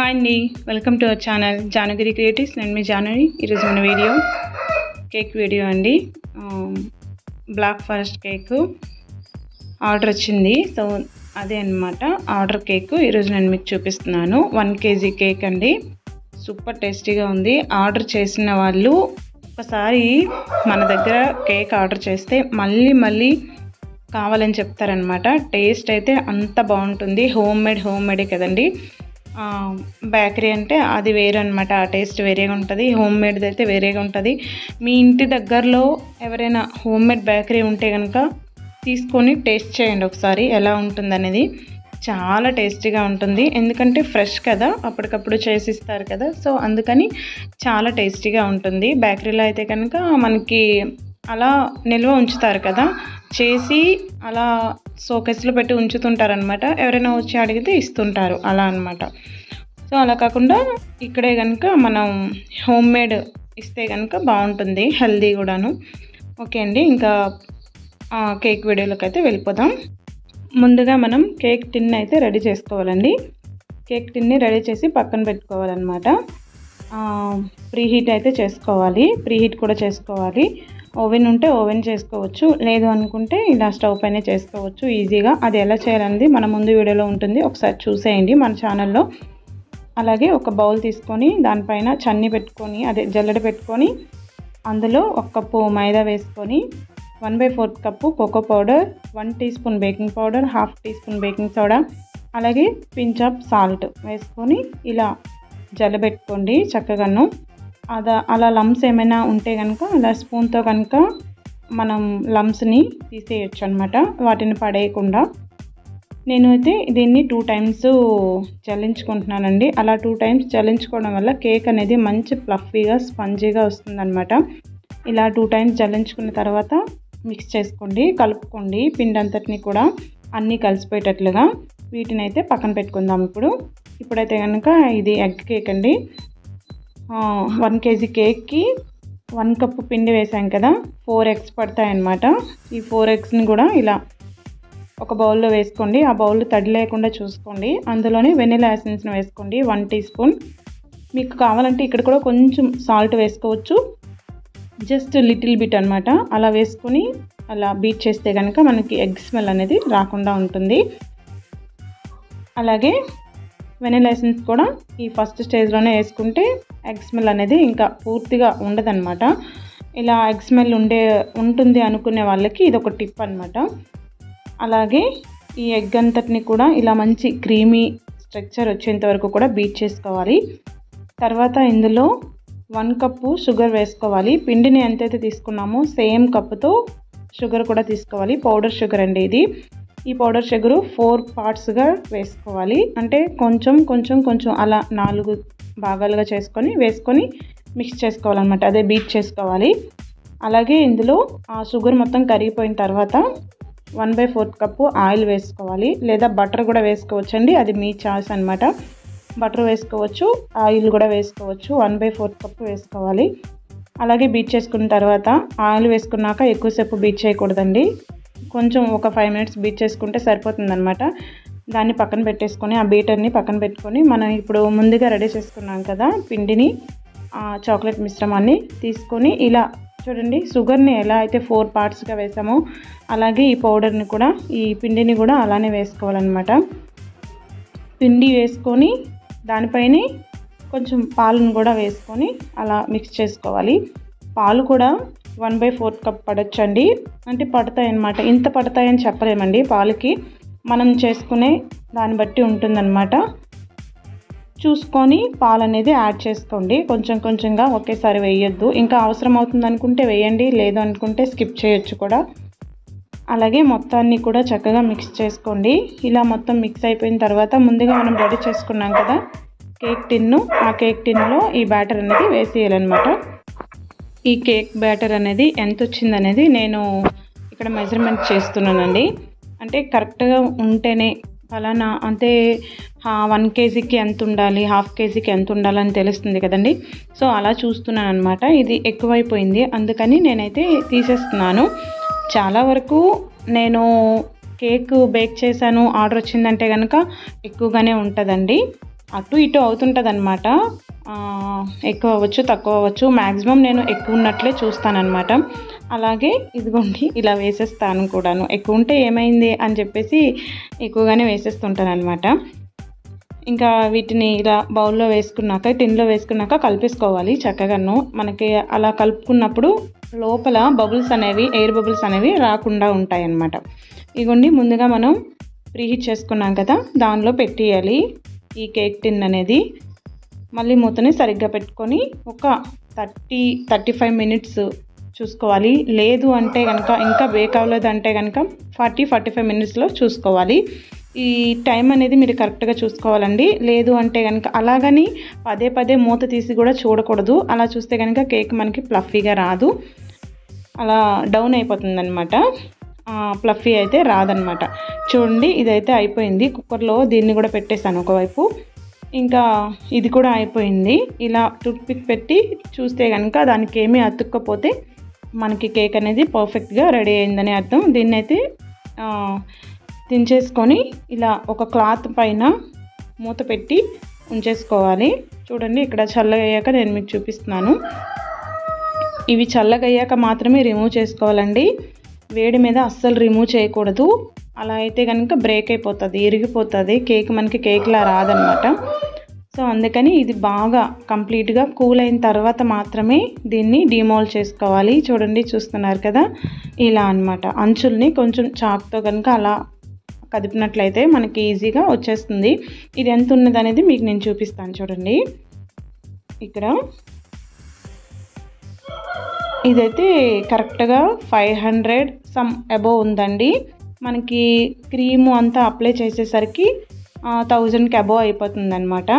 Hi అండి welcome to our channel Janagiri Creatives నేను మీ జానగిరి ఈరోజు మన వీడియో కేక్ వీడియో అండి బ్లాక్ ఫారెస్ట్ కేక్ ఆర్డర్ వచ్చింది. సో అదే అనమాట ఆర్డర్ కేక్ ఈరోజు నేను మీకు చూపిస్తున్నాను. వన్ కేజీ కేక్ అండి. సూపర్ టేస్టీగా ఉంది. ఆర్డర్ చేసిన వాళ్ళు ఒకసారి మన దగ్గర కేక్ ఆర్డర్ చేస్తే మళ్ళీ మళ్ళీ కావాలని చెప్తారనమాట టేస్ట్ అయితే అంత బాగుంటుంది. హోమ్ మేడ్ హోమ్ మేడే కదండి. బేకరీ అంటే అది వేరే అనమాట ఆ టేస్ట్ వేరేగా ఉంటుంది. హోమ్ మేడ్ది అయితే వేరేగా ఉంటుంది. మీ ఇంటి దగ్గరలో ఎవరైనా హోమ్ మేడ్ బేకరీ ఉంటే కనుక తీసుకొని టేస్ట్ చేయండి ఒకసారి. ఎలా ఉంటుంది అనేది చాలా టేస్టీగా ఉంటుంది. ఎందుకంటే ఫ్రెష్ కదా అప్పటికప్పుడు చేసిస్తారు కదా. సో అందుకని చాలా టేస్టీగా ఉంటుంది. బేకరీలో అయితే కనుక మనకి అలా నిల్వ ఉంచుతారు కదా. చేసి అలా షోకేస్లో పెట్టి ఉంచుతుంటారనమాట ఎవరైనా వచ్చి అడిగితే ఇస్తుంటారు. అలా అనమాట సో అలా కాకుండా ఇక్కడే కనుక మనం హోమ్ మేడ్ ఇస్తే కనుక బాగుంటుంది. హెల్దీ కూడాను. ఓకే అండి. ఇంకా కేక్ వీడియోలోకి అయితే వెళ్ళిపోదాం. ముందుగా మనం కేక్ టిన్ అయితే రెడీ చేసుకోవాలండి. కేక్ టిన్ని రెడీ చేసి పక్కన పెట్టుకోవాలన్నమాట. ప్రీ హీట్ అయితే చేసుకోవాలి. ప్రీ హీట్ కూడా చేసుకోవాలి. ఓవెన్ ఉంటే ఓవెన్ చేసుకోవచ్చు. లేదు అనుకుంటే ఇలా స్టవ్ పైన చేసుకోవచ్చు ఈజీగా. అది ఎలా చేయాలనేది మన ముందు వీడియోలో ఉంటుంది. ఒకసారి చూసేయండి మన ఛానల్లో. అలాగే ఒక బౌల్ తీసుకొని దానిపైన చన్ని పెట్టుకొని అదే జల్లెడ పెట్టుకొని అందులో ఒక కప్పు మైదా వేసుకొని one by fourth cup cocoa powder one teaspoon baking powder half teaspoon baking soda అలాగే పించ్ ఆఫ్ సాల్ట్ వేసుకొని ఇలా జల్లబెట్టుకోండి చక్కగాను. అదా అలా లమ్స్ ఏమైనా ఉంటే కనుక అలా స్పూన్తో కనుక మనం లమ్స్ని తీసేయచ్చు అనమాట వాటిని పడేయకుండా. నేను అయితే దీన్ని టూ టైమ్స్ చల్లించుకుంటున్నానండి. అలా టూ టైమ్స్ చల్లించుకోవడం వల్ల కేక్ అనేది మంచి ఫ్లఫీగా స్పంజీగా వస్తుందన్నమాట ఇలా టూ టైమ్స్ జల్లించుకున్న తర్వాత మిక్స్ చేసుకోండి కలుపుకోండి పిండి అంతటిని కూడా అన్నీ కలిసిపోయేటట్లుగా. వీటిని అయితే పక్కన పెట్టుకుందాం ఇప్పుడు. ఇప్పుడైతే కనుక ఇది ఎగ్ కేక్ అండి. వన్ కేజీ కేక్కి వన్ కప్పు పిండి వేసాం కదా. ఫోర్ ఎగ్స్ పడతాయన్నమాట. ఈ ఫోర్ ఎగ్స్ని కూడా ఇలా ఒక బౌల్లో వేసుకోండి. ఆ బౌల్ తడి లేకుండా చూసుకోండి. అందులోనే వెనిలా ఎసెన్స్ని వేసుకోండి. One teaspoon. మీకు కావాలంటే ఇక్కడ కూడా కొంచెం సాల్ట్ వేసుకోవచ్చు. జస్ట్ లిటిల్ బిట్ అనమాట అలా వేసుకొని అలా బీట్ చేస్తే కనుక మనకి ఎగ్ స్మెల్ అనేది రాకుండా ఉంటుంది. అలాగే వెనీలా ఎసెన్స్ కూడా ఈ ఫస్ట్ స్టేజ్లోనే వేసుకుంటే ఎగ్ స్మెల్ అనేది ఇంకా పూర్తిగా ఉండదన్నమాట. ఇలా ఎగ్ స్మెల్ ఉండే ఉంటుంది అనుకునే వాళ్ళకి ఇది ఒక టిప్ అనమాట అలాగే ఈ ఎగ్ అంతటిని కూడా ఇలా మంచి క్రీమీ స్ట్రక్చర్ వచ్చేంత వరకు కూడా బీట్ చేసుకోవాలి. తర్వాత ఇందులో వన్ కప్పు షుగర్ వేసుకోవాలి. పిండిని ఎంతైతే తీసుకున్నామో సేమ్ కప్పుతో షుగర్ కూడా తీసుకోవాలి. పౌడర్ షుగర్ అండి ఇది. ఈ పౌడర్ షుగరు ఫోర్ పార్ట్స్గా వేసుకోవాలి. అంటే కొంచెం కొంచెం కొంచెం అలా నాలుగు భాగాలుగా చేసుకొని వేసుకొని మిక్స్ చేసుకోవాలన్నమాట. అదే బీట్ చేసుకోవాలి. అలాగే ఇందులో ఆ షుగర్ మొత్తం కరిగిపోయిన తర్వాత one by fourth cup oil వేసుకోవాలి. లేదా బటర్ కూడా వేసుకోవచ్చండి. అది మీ చాయిస్ అనమాట బటర్ వేసుకోవచ్చు ఆయిల్ కూడా వేసుకోవచ్చు. వన్ బై ఫోర్త్ కప్పు వేసుకోవాలి. అలాగే బీట్ చేసుకున్న తర్వాత ఆయిల్ వేసుకున్నాక ఎక్కువసేపు బీట్ చేయకూడదండి. కొంచెం ఒక ఫైవ్ మినిట్స్ బీట్ చేసుకుంటే సరిపోతుంది అనమాట దాన్ని పక్కన పెట్టేసుకొని ఆ బీటర్ని పక్కన పెట్టుకొని మనం ఇప్పుడు ముందుగా రెడీ చేసుకున్నాం కదా పిండిని చాక్లెట్ మిశ్రమాన్ని తీసుకొని ఇలా చూడండి షుగర్ని ఎలా అయితే ఫోర్ పార్ట్స్గా వేసామో అలాగే ఈ పౌడర్ని కూడా ఈ పిండిని కూడా అలానే వేసుకోవాలన్నమాట. పిండి వేసుకొని దానిపైనే కొంచెం పాలను కూడా వేసుకొని అలా మిక్స్ చేసుకోవాలి. పాలు కూడా వన్ బై ఫోర్త్ కప్ పడచ్చండి. అంటే పడతాయన్నమాట. ఇంత పడతాయని చెప్పలేమండి. పాలకి మనం చేసుకునే దాన్ని బట్టి ఉంటుందన్నమాట. చూసుకొని పాలు అనేది యాడ్ చేసుకోండి. కొంచెం కొంచెంగా ఒకేసారి వేయొద్దు. ఇంకా అవసరం అవుతుంది అనుకుంటే వేయండి. లేదు అనుకుంటే స్కిప్ చేయొచ్చు కూడా. అలాగే మొత్తాన్ని కూడా చక్కగా మిక్స్ చేసుకోండి. ఇలా మొత్తం మిక్స్ అయిపోయిన తర్వాత ముందుగా మనం రెడీ చేసుకున్నాం కదా కేక్ టిన్ను. ఆ కేక్ టిన్లో ఈ బ్యాటర్ అనేది వేసేయాలన్నమాట. ఈ కేక్ బ్యాటర్ అనేది ఎంత వచ్చిందనేది నేను ఇక్కడ మెజర్మెంట్ చేస్తున్నానండి. అంటే కరెక్ట్గా ఉంటేనే ఫలానా అంటే వన్ కేజీకి ఎంత ఉండాలి హాఫ్ కేజీకి ఎంత ఉండాలని తెలుస్తుంది కదండి. సో అలా చూస్తున్నాను అనమాట ఇది ఎక్కువైపోయింది. అందుకని నేనైతే తీసేస్తున్నాను. చాలా వరకు నేను కేక్ బేక్ చేశాను ఆర్డర్ వచ్చిందంటే కనుక ఎక్కువగానే ఉంటుందండి. అటు ఇటు అవుతుంటుంది అనమాట ఎక్కువ అవ్వచ్చు తక్కువ అవ్వచ్చు. మ్యాక్సిమం నేను ఎక్కువ ఉన్నట్లే చూస్తానన్నమాట. అలాగే ఇదిగోండి ఇలా వేసేస్తాను కూడాను. ఎక్కువ ఉంటే ఏమైంది అని చెప్పేసి ఎక్కువగానే వేసేస్తుంటాను అనమాట ఇంకా వీటిని ఇలా బౌల్లో వేసుకున్నాక టిన్లో వేసుకున్నాక కలిపేసుకోవాలి చక్కగాను మనకి అలా కలుపుకున్నప్పుడు లోపల బబుల్స్ అనేవి ఎయిర్ బబుల్స్ అనేవి రాకుండా ఉంటాయి అన్నమాట ఇగోండి ముందుగా మనం ప్రీహీట్ చేసుకున్నాం కదా దానిలో పెట్టేయాలి. ఈ కేక్ టిన్ అనేది మళ్ళీ మూతని సరిగ్గా పెట్టుకొని ఒక థర్టీ థర్టీ ఫైవ్ మినిట్స్ చూసుకోవాలి. లేదు అంటే కనుక ఇంకా బేక్ అవ్వలేదు అంటే కనుక ఫార్టీ ఫార్టీ ఫైవ్ మినిట్స్లో చూసుకోవాలి. ఈ టైం అనేది మీరు కరెక్ట్గా చూసుకోవాలండి. లేదు అంటే కనుక అలాగని పదే పదే మూత తీసి కూడా చూడకూడదు. అలా చూస్తే కనుక కేక్ మనకి ప్లఫీగా రాదు. అలా డౌన్ అయిపోతుంది అనమాట ప్లఫీ అయితే రాదనమాట చూడండి ఇదైతే అయిపోయింది. కుక్కర్లో దీన్ని కూడా పెట్టేశాను ఒకవైపు. ఇంకా ఇది కూడా అయిపోయింది. ఇలా టూత్పిక్ పెట్టి చూస్తే కనుక దానికి ఏమీ అతుక్కపోతే మనకి కేక్ అనేది పర్ఫెక్ట్గా రెడీ అయిందని అర్థం. దీన్ని అయితే దించేసుకొని ఇలా ఒక క్లాత్ పైన మూత పెట్టి ఉంచేసుకోవాలి. చూడండి ఇక్కడ చల్లగయ్యాక నేను మీకు చూపిస్తున్నాను. ఇవి చల్లగయ్యాక మాత్రమే రిమూవ్ చేసుకోవాలండి. వేడి మీద అస్సలు రిమూవ్ చేయకూడదు. అలా అయితే కనుక బ్రేక్ అయిపోతుంది ఇరిగిపోతుంది. కేక్ మనకి కేక్లా రాదనమాట సో అందుకని ఇది బాగా కంప్లీట్గా కూల్ అయిన తర్వాత మాత్రమే దీన్ని డిమోల్ చేసుకోవాలి. చూడండి చూస్తున్నారు కదా? ఇలా అనమాట అంచుల్ని కొంచెం చాక్తో కనుక అలా కదిపినట్లయితే మనకి ఈజీగా వచ్చేస్తుంది. ఇది ఎంత ఉన్నది అనేది మీకు నేను చూపిస్తాను చూడండి. ఇక్కడ ఇదైతే కరెక్ట్గా ఫైవ్ హండ్రెడ్ సమ్ అబోవ్ ఉందండి. మనకి క్రీము అంతా అప్లై చేసేసరికి థౌజండ్కి అబోవ్ అయిపోతుంది అనమాట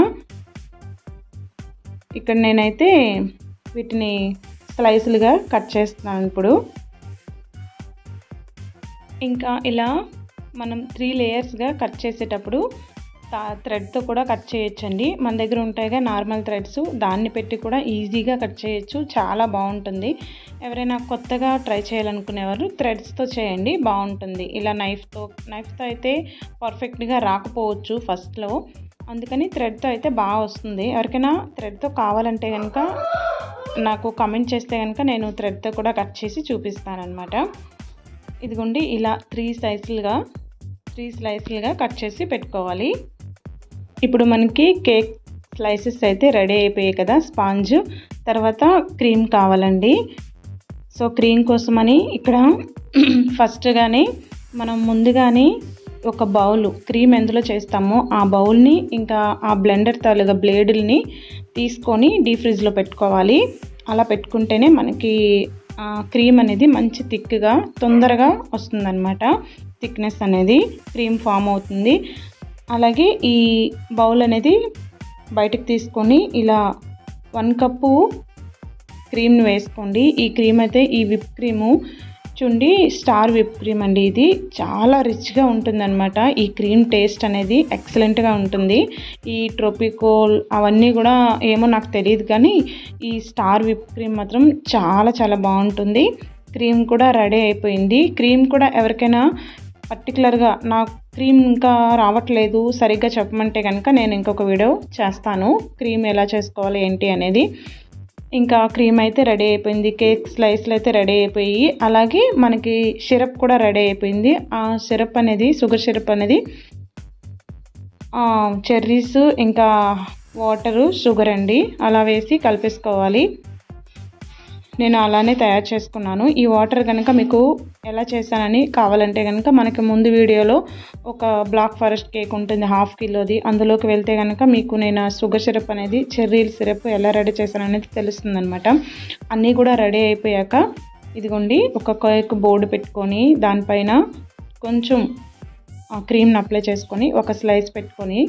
ఇక్కడ నేనైతే వీటిని స్లైసులుగా కట్ చేస్తున్నాను ఇప్పుడు. ఇంకా ఇలా మనం త్రీ లేయర్స్గా కట్ చేసేటప్పుడు థ్రెడ్తో కూడా కట్ చేయొచ్చండి. మన దగ్గర ఉంటాయిగా నార్మల్ థ్రెడ్స్ దాన్ని పెట్టి కూడా ఈజీగా కట్ చేయొచ్చు. చాలా బాగుంటుంది. ఎవరైనా కొత్తగా ట్రై చేయాలనుకునేవారు థ్రెడ్స్తో చేయండి. బాగుంటుంది. ఇలా నైఫ్తో నైఫ్తో అయితే పర్ఫెక్ట్గా రాకపోవచ్చు ఫస్ట్లో అందుకని థ్రెడ్తో అయితే బాగా వస్తుంది. ఎవరికైనా థ్రెడ్తో కావాలంటే కనుక నాకు కమెంట్ చేస్తే కనుక నేను థ్రెడ్తో కూడా కట్ చేసి చూపిస్తానమాట ఇదిగోండి ఇలా త్రీ సైజులుగా త్రీ స్లైస్లుగా కట్ చేసి పెట్టుకోవాలి. ఇప్పుడు మనకి కేక్ స్లైసెస్ అయితే రెడీ అయిపోయాయి కదా స్పాంజ్. తర్వాత క్రీమ్ కావాలండి. సో క్రీమ్ కోసమని ఇక్కడ ఫస్ట్గానే మనం ముందుగానే ఒక బౌల్ క్రీమ్ ఎందులో చేస్తామో ఆ బౌల్ని ఇంకా ఆ బ్లెండర్ తాలూగా బ్లేడుల్ని తీసుకొని డీ ఫ్రిడ్జ్లో పెట్టుకోవాలి. అలా పెట్టుకుంటేనే మనకి క్రీమ్ అనేది మంచి థిక్గా తొందరగా వస్తుందన్నమాట. థిక్నెస్ అనేది క్రీమ్ ఫామ్ అవుతుంది. అలాగే ఈ బౌల్ అనేది బయటకు తీసుకొని ఇలా వన్ కప్పు క్రీమ్ని వేసుకోండి. ఈ క్రీమ్ అయితే ఈ విప్ క్రీము చూండి స్టార్ విప్ క్రీమ్ అండి ఇది. చాలా రిచ్గా ఉంటుందన్నమాట. ఈ క్రీమ్ టేస్ట్ అనేది ఎక్సలెంట్గా ఉంటుంది. ఈ ట్రోపికోల్ అవన్నీ కూడా ఏమో నాకు తెలియదు కానీ ఈ స్టార్ విప్ క్రీమ్ మాత్రం చాలా చాలా బాగుంటుంది. క్రీమ్ కూడా రెడీ అయిపోయింది. క్రీమ్ కూడా ఎవరికైనా పర్టికులర్గా నాకు క్రీమ్ ఇంకా రావట్లేదు. సరిగ్గా చెప్పమంటే కనుక నేను ఇంకొక వీడియో చేస్తాను. క్రీమ్ ఎలా చేసుకోవాలి ఏంటి అనేది. ఇంకా క్రీమ్ అయితే రెడీ అయిపోయింది. కేక్ స్లైస్లు అయితే రెడీ అయిపోయి అలాగే మనకి సిరప్ కూడా రెడీ అయిపోయింది. ఆ సిరప్ అనేది షుగర్ సిరప్ అనేది చెర్రీస్ ఇంకా వాటరు షుగర్ అండి. అలా వేసి కలిపేసుకోవాలి. నేను అలానే తయారు చేసుకున్నాను. ఈ వాటర్ కనుక మీకు ఎలా చేశానని కావాలంటే కనుక మనకి ముందు వీడియోలో ఒక బ్లాక్ ఫారెస్ట్ కేక్ ఉంటుంది హాఫ్ కిలోది. అందులోకి వెళ్తే కనుక మీకు నేను షుగర్ సిరప్ అనేది చెర్రీల సిరప్ ఎలా రెడీ చేశాను అనేది అన్నీ కూడా రెడీ అయిపోయాక ఇదిగోండి ఒక కేక్ బోర్డు పెట్టుకొని దానిపైన కొంచెం క్రీమ్ని అప్లై చేసుకొని ఒక స్లైస్ పెట్టుకొని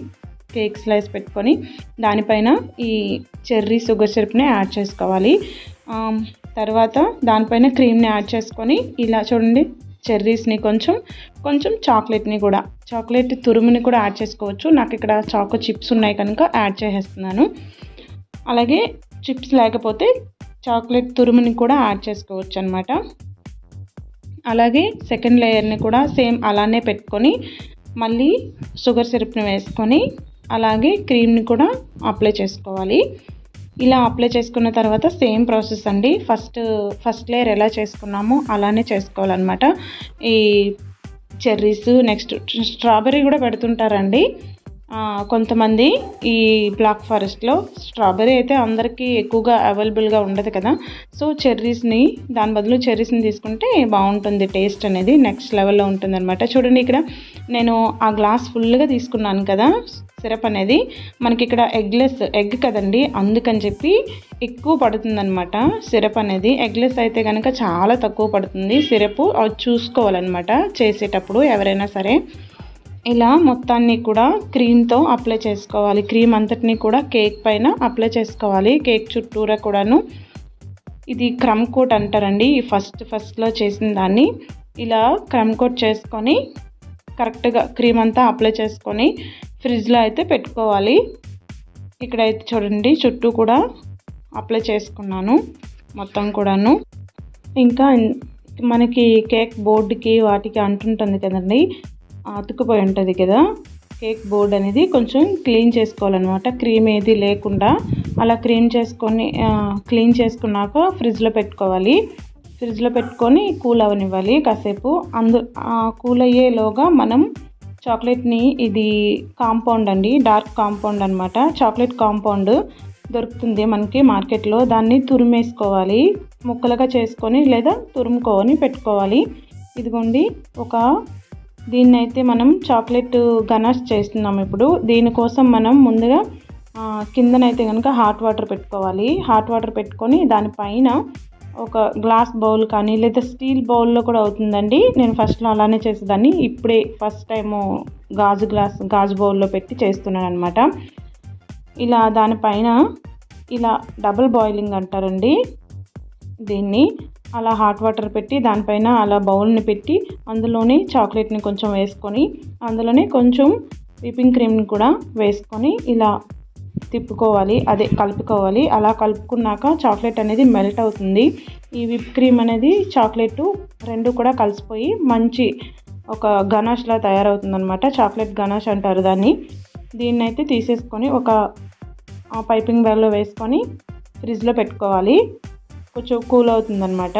కేక్ స్లైస్ పెట్టుకొని దానిపైన ఈ చెర్రీ షుగర్ సిరప్ని యాడ్ చేసుకోవాలి. తర్వాత దానిపైన క్రీమ్ని యాడ్ చేసుకొని ఇలా చూడండి చెర్రీస్ని కొంచెం కొంచెం చాక్లెట్ని కూడా చాక్లెట్ తురుముని కూడా యాడ్ చేసుకోవచ్చు. నాకు ఇక్కడ చాకో చిప్స్ ఉన్నాయి కనుక యాడ్ చేసేస్తున్నాను. అలాగే చిప్స్ లేకపోతే చాక్లెట్ తురుముని కూడా యాడ్ చేసుకోవచ్చు అనమాట అలాగే సెకండ్ లేయర్ని కూడా సేమ్ అలానే పెట్టుకొని మళ్ళీ షుగర్ సిరప్ని వేసుకొని అలాగే క్రీమ్ని కూడా అప్లై చేసుకోవాలి. ఇలా అప్లై చేసుకున్న తర్వాత సేమ్ ప్రాసెస్ అండి. ఫస్ట్ ఫస్ట్ లేయర్ ఎలా చేసుకున్నామో అలానే చేసుకోవాలన్నమాట. ఈ చెర్రీస్ నెక్స్ట్ స్ట్రాబెర్రీ కూడా పెడుతుంటారండి. కొంతమంది ఈ బ్లాక్ ఫారెస్ట్లో స్ట్రాబెర్రీ అయితే అందరికీ ఎక్కువగా అవైలబుల్గా ఉండదు కదా. సో చెర్రీస్ని దాని బదులు చెర్రీస్ని తీసుకుంటే బాగుంటుంది టేస్ట్ అనేది నెక్స్ట్ లెవెల్లో ఉంటుంది అనమాట చూడండి ఇక్కడ నేను ఆ గ్లాస్ ఫుల్గా తీసుకున్నాను కదా సిరప్ అనేది. మనకి ఇక్కడ ఎగ్లెస్ ఎగ్ కదండి అందుకని చెప్పి ఎక్కువ పడుతుందనమాట సిరప్ అనేది. ఎగ్లెస్ అయితే కనుక చాలా తక్కువ పడుతుంది. సిరప్ చూసుకోవాలన్నమాట చేసేటప్పుడు ఎవరైనా సరే. ఇలా మొత్తాన్ని కూడా క్రీమ్తో అప్లై చేసుకోవాలి. క్రీమ్ అంతటిని కూడా కేక్ పైన అప్లై చేసుకోవాలి. కేక్ చుట్టూరా కూడాను. ఇది క్రమ్ కోట్ అంటారండి. ఈ ఫస్ట్ ఫస్ట్లో చేసిన దాన్ని ఇలా క్రమ్ కోట్ చేసుకొని కరెక్ట్గా క్రీమ్ అంతా అప్లై చేసుకొని ఫ్రిడ్జ్లో అయితే పెట్టుకోవాలి. ఇక్కడైతే చూడండి చుట్టూ కూడా అప్లై చేసుకున్నాను మొత్తం కూడాను. ఇంకా మనకి కేక్ బోర్డుకి వాటికి అంటుంటుంది కదండి. అతుకుపోయి ఉంటుంది కదా. కేక్ బోర్డ్ అనేది కొంచెం క్లీన్ చేసుకోవాలన్నమాట. క్రీమ్ ఏది లేకుండా అలా క్లీన్ చేసుకొని క్లీన్ చేసుకున్నాక ఫ్రిడ్జ్లో పెట్టుకోవాలి. ఫ్రిడ్జ్లో పెట్టుకొని కూల్ అవనివ్వాలి. కాసేపు అందు ఆ కూల్ అయ్యేలోగా మనం చాక్లెట్ని ఇది కాంపౌండ్ అండి డార్క్ కాంపౌండ్ అనమాట చాక్లెట్ కాంపౌండ్ దొరుకుతుంది మనకి మార్కెట్లో. దాన్ని తురిమేసుకోవాలి. ముక్కలుగా చేసుకొని లేదా తురుముకొని పెట్టుకోవాలి. ఇదిగోండి ఒక దీన్ని అయితే మనం చాక్లెట్ గనాష్ చేస్తున్నాం ఇప్పుడు. దీనికోసం మనం ముందుగా కిందనైతే కనుక హాట్ వాటర్ పెట్టుకోవాలి. హాట్ వాటర్ పెట్టుకొని దానిపైన ఒక గ్లాస్ బౌల్ కానీ లేదా స్టీల్ బౌల్లో కూడా అవుతుందండి. నేను ఫస్ట్లో అలానే చేసేదాన్ని. ఇప్పుడే ఫస్ట్ టైము గాజు గ్లాస్ గాజు బౌల్లో పెట్టి చేస్తున్నాను అనమాట ఇలా దానిపైన ఇలా డబుల్ బాయిలింగ్ అంటారండి దీన్ని. అలా హాట్ వాటర్ పెట్టి దానిపైన అలా బౌల్ని పెట్టి అందులోనే చాక్లెట్ని కొంచెం వేసుకొని అందులోనే కొంచెం విపింగ్ క్రీమ్ని కూడా వేసుకొని ఇలా తిప్పుకోవాలి అదే కలుపుకోవాలి. అలా కలుపుకున్నాక చాక్లెట్ అనేది మెల్ట్ అవుతుంది. ఈ విప్ క్రీమ్ అనేది చాక్లెట్ రెండు కూడా కలిసిపోయి మంచి ఒక గనాష్లా తయారవుతుంది అనమాట చాక్లెట్ గనాష్ అంటారు దాన్ని. దీన్ని అయితే తీసేసుకొని ఒక పైపింగ్ బ్యాగ్లో వేసుకొని ఫ్రిడ్జ్లో పెట్టుకోవాలి. కొంచెం కూల్ అవుతుందన్నమాట.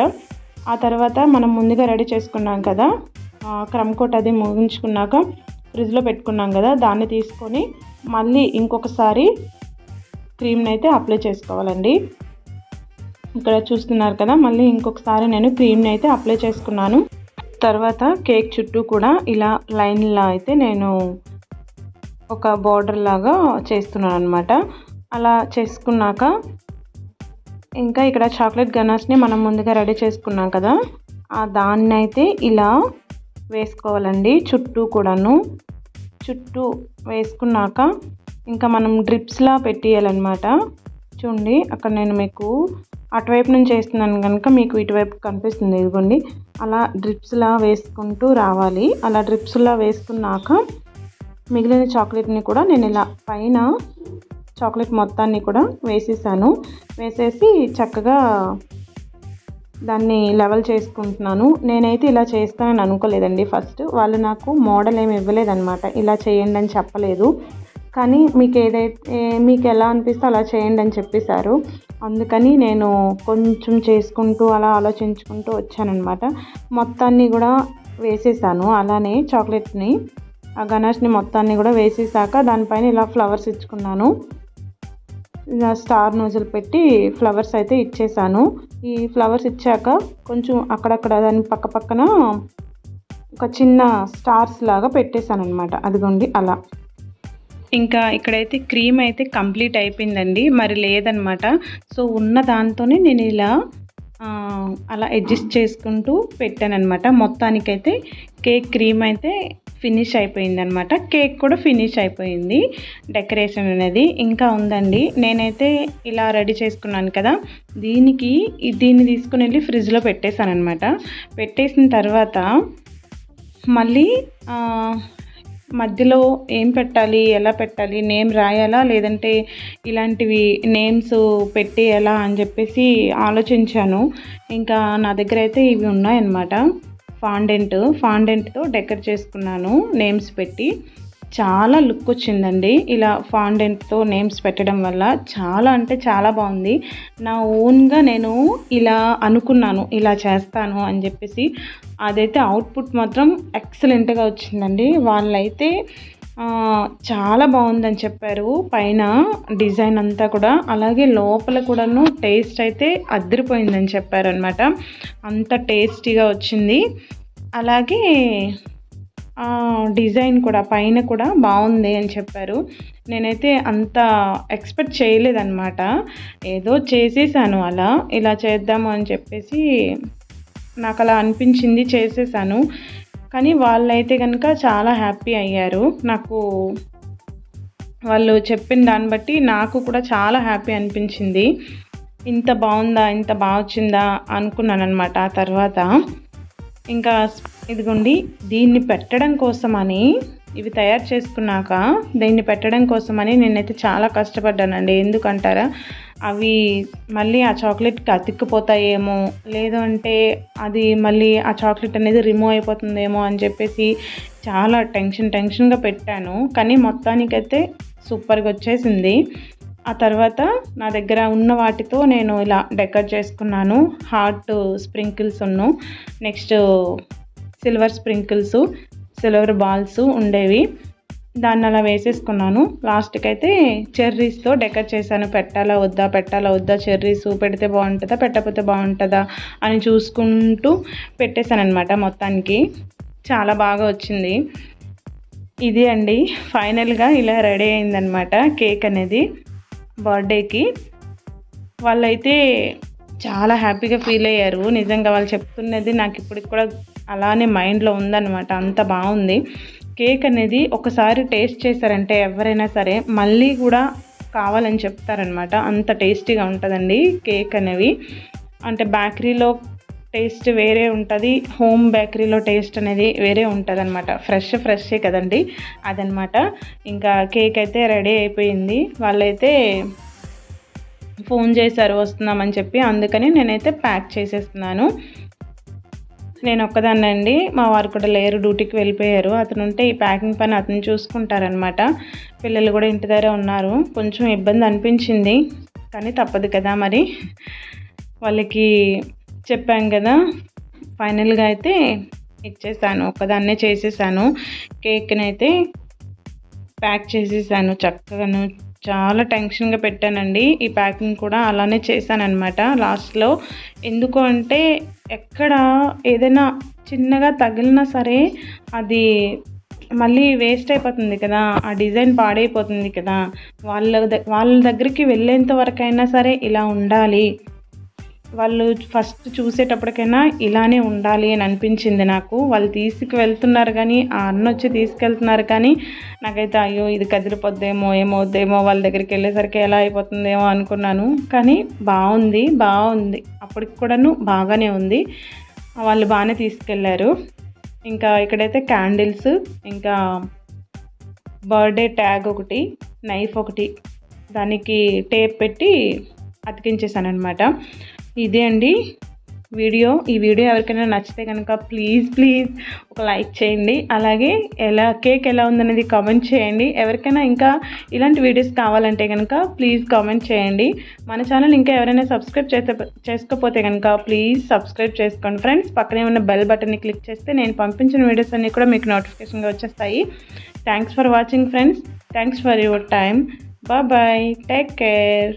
ఆ తర్వాత మనం ముందుగా రెడీ చేసుకున్నాం కదా క్రమ్ కోట్ అది ముగించుకున్నాక ఫ్రిడ్జ్లో పెట్టుకున్నాం కదా దాన్ని తీసుకొని మళ్ళీ ఇంకొకసారి క్రీమ్ని అయితే అప్లై చేసుకోవాలండి. ఇక్కడ చూస్తున్నారు కదా మళ్ళీ ఇంకొకసారి నేను క్రీమ్ని అయితే అప్లై చేసుకున్నాను. తర్వాత కేక్ చుట్టూ కూడా ఇలా లైన్లా అయితే నేను ఒక బార్డర్ లాగా చేస్తున్నాను అనమాట అలా చేసుకున్నాక ఇంకా ఇక్కడ చాక్లెట్ గనాస్ని మనం ముందుగా రెడీ చేసుకున్నాం కదా. ఆ దాన్ని అయితే ఇలా వేసుకోవాలండి చుట్టూ కూడాను. చుట్టూ వేసుకున్నాక ఇంకా మనం డ్రిప్స్లా పెట్టేయాలన్నమాట. చూడండి అక్కడ నేను మీకు అటువైపు నుంచి వేస్తున్నాను కనుక మీకు ఇటువైపు కనిపిస్తుంది ఇదిగోండి. అలా డ్రిప్స్లా వేసుకుంటూ రావాలి. అలా డ్రిప్స్లా వేసుకున్నాక మిగిలిన చాక్లెట్ని కూడా నేను ఇలా పైన చాక్లెట్ మొత్తాన్ని కూడా వేసేసాను. వేసేసి చక్కగా దాన్ని లెవెల్ చేసుకుంటున్నాను. నేనైతే ఇలా చేస్తానని అనుకోలేదండి. ఫస్ట్ వాళ్ళు నాకు మోడల్ ఏమి ఇవ్వలేదన్నమాట. ఇలా చేయండి అని చెప్పలేదు. కానీ మీకు ఏదైతే మీకు ఎలా అనిపిస్తే అలా చేయండి అని చెప్పేశారు. అందుకని నేను కొంచెం చేసుకుంటూ అలా ఆలోచించుకుంటూ వచ్చానమాట మొత్తాన్ని కూడా వేసేసాను. అలానే చాక్లెట్ని ఆ గణేష్ని మొత్తాన్ని కూడా వేసేసాక దానిపైన ఇలా ఫ్లవర్స్ ఇచ్చుకున్నాను. స్టార్ నోజులు పెట్టి ఫ్లవర్స్ అయితే ఇచ్చేసాను. ఈ ఫ్లవర్స్ ఇచ్చాక కొంచెం అక్కడక్కడ దాని పక్క పక్కన ఒక చిన్న స్టార్స్ లాగా పెట్టేశాను అనమాట అదిగోండి అలా. ఇంకా ఇక్కడైతే క్రీమ్ అయితే కంప్లీట్ అయిపోయిందండి. మరి లేదనమాట సో ఉన్న దాంతోనే నేను ఇలా అలా అడ్జస్ట్ చేసుకుంటూ పెట్టానమాట మొత్తానికైతే కేక్ క్రీమ్ అయితే ఫినిష్ అయిపోయిందనమాట కేక్ కూడా ఫినిష్ అయిపోయింది. డెకరేషన్ అనేది ఇంకా ఉందండి. నేనైతే ఇలా రెడీ చేసుకున్నాను కదా. దీనికి దీన్ని తీసుకుని వెళ్ళి ఫ్రిడ్జ్లో పెట్టేశాను అనమాట పెట్టేసిన తర్వాత మళ్ళీ మధ్యలో ఏం పెట్టాలి ఎలా పెట్టాలి నేమ్ రాయాలా లేదంటే ఇలాంటివి నేమ్స్ పెట్టి ఎలా అని చెప్పేసి ఆలోచించాను. ఇంకా నా దగ్గర అయితే ఇవి ఉన్నాయన్నమాట. ఫాండెంట్ ఫాండెంట్తో డెకర్ చేసుకున్నాను నేమ్స్ పెట్టి. చాలా లుక్ వచ్చిందండి. ఇలా ఫాండెంట్తో నేమ్స్ పెట్టడం వల్ల చాలా అంటే చాలా బాగుంది. నా ఓన్గా నేను ఇలా అనుకున్నాను ఇలా చేస్తాను అని చెప్పేసి. అదైతే అవుట్పుట్ మాత్రం ఎక్సలెంట్గా వచ్చిందండి. వాళ్ళైతే చాలా బాగుందని చెప్పారు. పైన డిజైన్ అంతా కూడా అలాగే లోపల కూడాను టేస్ట్ అయితే అద్దరిపోయిందని చెప్పారనమాట అంత టేస్టీగా వచ్చింది. అలాగే డిజైన్ కూడా పైన కూడా బాగుంది అని చెప్పారు. నేనైతే అంత ఎక్స్పెక్ట్ చేయలేదన్నమాట. ఏదో చేసేసాను అలా ఇలా చేద్దాము అని చెప్పేసి నాకు అలా అనిపించింది చేసేసాను. కానీ వాళ్ళైతే కనుక చాలా హ్యాపీ అయ్యారు. నాకు వాళ్ళు చెప్పిన దాన్ని బట్టి నాకు కూడా చాలా హ్యాపీ అనిపించింది. ఇంత బాగుందా ఇంత బాగా వచ్చిందా అనుకున్నాను అనమాట ఆ తర్వాత. ఇంకా ఇదిగోండి దీన్ని పెట్టడం కోసమని ఇవి తయారు చేసుకున్నాక దీన్ని పెట్టడం కోసమని నేనైతే చాలా కష్టపడ్డానండి. ఎందుకంటారా అవి మళ్ళీ ఆ చాక్లెట్కి అతిక్కిపోతాయేమో లేదంటే అది మళ్ళీ ఆ చాక్లెట్ అనేది రిమూవ్ అయిపోతుందేమో అని చెప్పేసి చాలా టెన్షన్ టెన్షన్గా పెట్టాను. కానీ మొత్తానికైతే సూపర్గా వచ్చేసింది. ఆ తర్వాత నా దగ్గర ఉన్న వాటితో నేను ఇలా డెకర్ చేసుకున్నాను. హార్ట్ స్ప్రింకిల్స్ ఉన్ను. Next silver sprinkles silver balls ఉండేవి. దాన్ని అలా వేసేసుకున్నాను. లాస్ట్కి అయితే చెర్రీస్తో డెకర్ చేశాను. పెట్టాలా వద్దా పెట్టాలా వద్దా చెర్రీస్ పెడితే బాగుంటుందా పెట్టకపోతే బాగుంటుందా అని చూసుకుంటూ పెట్టేశాను అనమాట మొత్తానికి. చాలా బాగా వచ్చింది. ఇది అండి. ఫైనల్గా ఇలా రెడీ అయిందనమాట కేక్ అనేది బర్త్డేకి. వాళ్ళైతే చాలా హ్యాపీగా ఫీల్ అయ్యారు. నిజంగా వాళ్ళు చెప్తున్నది నాకు ఇప్పటికి కూడా అలానే మైండ్లో ఉందన్నమాట. అంత బాగుంది కేక్ అనేది ఒకసారి టేస్ట్ చేశారంటే ఎవరైనా సరే మళ్ళీ కూడా కావాలని చెప్తారనమాట అంత టేస్టీగా ఉంటుందండి కేక్ అనేవి. అంటే బేకరీలో టేస్ట్ వేరే ఉంటుంది. హోమ్ బేకరీలో టేస్ట్ అనేది వేరే ఉంటుంది అనమాట ఫ్రెష్ ఫ్రెషే కదండి అదనమాట ఇంకా కేక్ అయితే రెడీ అయిపోయింది. వాళ్ళైతే ఫోన్ చేశారు వస్తున్నామని చెప్పి అందుకని నేనైతే ప్యాక్ చేసేస్తున్నాను. నేను ఒక్కదాన్నండి. మా వారు కూడా లేరు డ్యూటీకి వెళ్ళిపోయారు. అతను ఉంటే ఈ ప్యాకింగ్ పని అతను చూసుకుంటారనమాట పిల్లలు కూడా ఇంటి దగ్గర ఉన్నారు. కొంచెం ఇబ్బంది అనిపించింది. కానీ తప్పదు కదా మరి. వాళ్ళకి చెప్పాం కదా. ఫైనల్గా అయితే ఇచ్చేసాను. ఒక్కదాన్నే చేసేసాను. కేక్ని అయితే ప్యాక్ చేసేసాను. చక్కగాను చాలా టెన్షన్గా పెట్టానండి. ఈ ప్యాకింగ్ కూడా అలానే చేశానన్నమాట. లాస్ట్లో ఎందుకు అంటే ఎక్కడ ఏదైనా చిన్నగా తగిలినా సరే అది మళ్ళీ వేస్ట్ అయిపోతుంది కదా. ఆ డిజైన్ పాడైపోతుంది కదా. వాళ్ళ ద- వాళ్ళ దగ్గరికి వెళ్ళేంత వరకైనా సరే ఇలా ఉండాలి. వాళ్ళు ఫస్ట్ చూసేటప్పటికైనా ఇలానే ఉండాలి అని అనిపించింది నాకు. వాళ్ళు తీసుకు వెళ్తున్నారు కానీ ఆ అన్న వచ్చి తీసుకెళ్తున్నారు కానీ నాకైతే అయ్యో ఇది కదిలిపోద్దేమో ఏమవుద్దేమో వాళ్ళ దగ్గరికి వెళ్ళేసరికి ఎలా అయిపోతుందేమో అనుకున్నాను. కానీ బాగుంది బాగుంది. అప్పటికి కూడాను బాగానే ఉంది. వాళ్ళు బాగానే తీసుకెళ్ళారు ఇంకా ఇక్కడైతే క్యాండిల్స్ ఇంకా బర్త్డే ట్యాగ్ ఒకటి నైఫ్ ఒకటి దానికి టేప్ పెట్టి అతికించేసాను అనమాట ఇదే అండి వీడియో. ఈ వీడియో ఎవరికైనా నచ్చితే కనుక ప్లీజ్ ప్లీజ్ ఒక లైక్ చేయండి. అలాగే ఎలా కేక్ ఎలా ఉందనేది కామెంట్ చేయండి. ఎవరికైనా ఇంకా ఇలాంటి వీడియోస్ కావాలంటే కనుక ప్లీజ్ కామెంట్ చేయండి. మన ఛానల్ ఇంకా ఎవరైనా సబ్స్క్రైబ్ చేస్తే చేసుకోకపోతే కనుక ప్లీజ్ సబ్స్క్రైబ్ చేసుకోండి. ఫ్రెండ్స్ పక్కనే ఉన్న బెల్ బటన్ని క్లిక్ చేస్తే నేను పంపించిన వీడియోస్ అన్నీ కూడా మీకు నోటిఫికేషన్గా వచ్చేస్తాయి. Thanks for watching friends thanks for your time bye take care